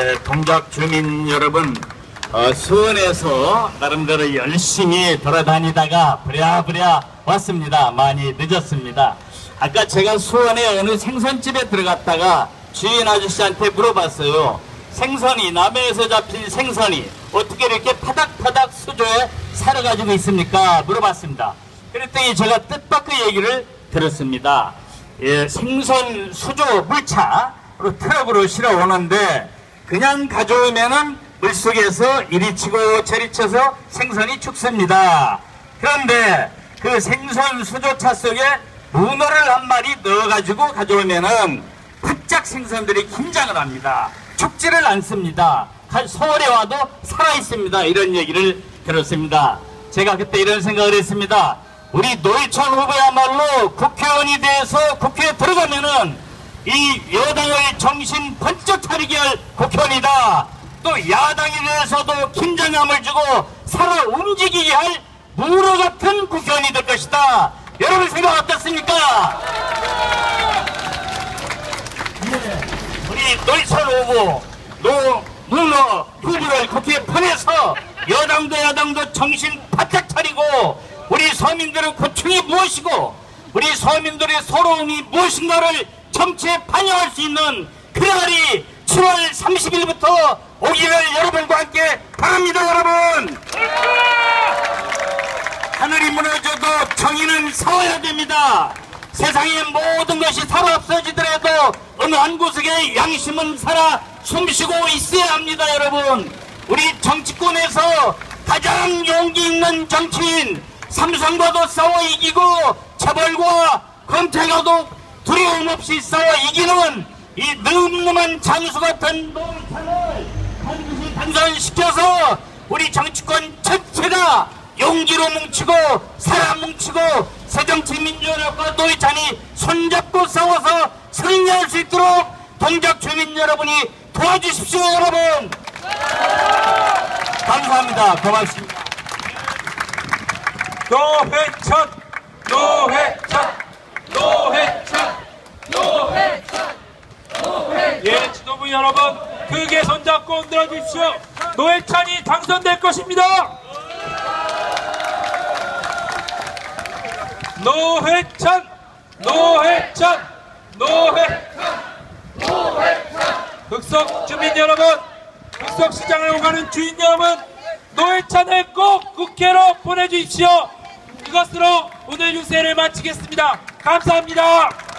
에, 동작 주민 여러분, 어, 수원에서 나름대로 열심히 돌아다니다가 부랴부랴 왔습니다. 많이 늦었습니다. 아까 제가 수원에 어느 생선집에 들어갔다가 주인 아저씨한테 물어봤어요. 생선이 남해에서 잡힌 생선이 어떻게 이렇게 파닥파닥 수조에 살아가지고 있습니까? 물어봤습니다. 그랬더니 제가 뜻밖의 얘기를 들었습니다. 예, 생선 수조 물차로 트럭으로 실어 오는데 그냥 가져오면은 물속에서 이리 치고 저리 쳐서 생선이 죽습니다. 그런데 그 생선 수조차 속에 문어를 한 마리 넣어가지고 가져오면은 바짝 생선들이 긴장을 합니다. 죽지를 않습니다. 한 서울에 와도 살아있습니다. 이런 얘기를 들었습니다. 제가 그때 이런 생각을 했습니다. 우리 노회찬 후보야말로 국회의원이 돼서 국회에 들어가면은 이 여당의 정신 번쩍 차리게 할 국회의원이다. 또 야당에 대해서도 긴장감을 주고 살아 움직이게 할 무로 같은 국회의원이 될 것이다. 여러분 생각 어떻습니까? 우리 노이철 후보 노 문어 후보를 국회에 보내서 여당도 야당도 정신 바짝 차리고 우리 서민들의 고충이 무엇이고 우리 서민들의 서러움이 무엇인가를 정치에 반영할 수 있는 그날이 7월 30일부터 오기를 여러분과 함께 바랍니다 여러분 하늘이 무너져도 정의는 서야 됩니다. 세상의 모든 것이 살아 없어지더라도 어느 한 구석에 양심은 살아 숨쉬고 있어야 합니다, 여러분. 우리 정치권에서 가장 용기 있는 정치인 삼성과도 싸워 이기고 재벌과 검찰과도 두려움 없이 싸워 이기는 이 늠름한 장수 같은 노회찬을 반드시 당선시켜서 우리 정치권 전체가 용기로 뭉치고 사람 뭉치고 새정치민주연합과 노회찬이 손잡고 싸워서 승리할 수 있도록 동작 주민 여러분이 도와주십시오 여러분! 감사합니다. 고맙습니다 노회찬 노회찬 노회찬 노회찬 예 지도부 여러분 크게 손잡고 흔들어 주십시오. 노회찬이 당선될 것입니다. 노회찬 노회찬 노회찬 노회찬 흑석 주민 여러분 흑석 시장을 오가는 주인 여러분 노회찬을 꼭 국회로 보내주십시오. 이것으로 오늘 유세를 마치겠습니다. 감사합니다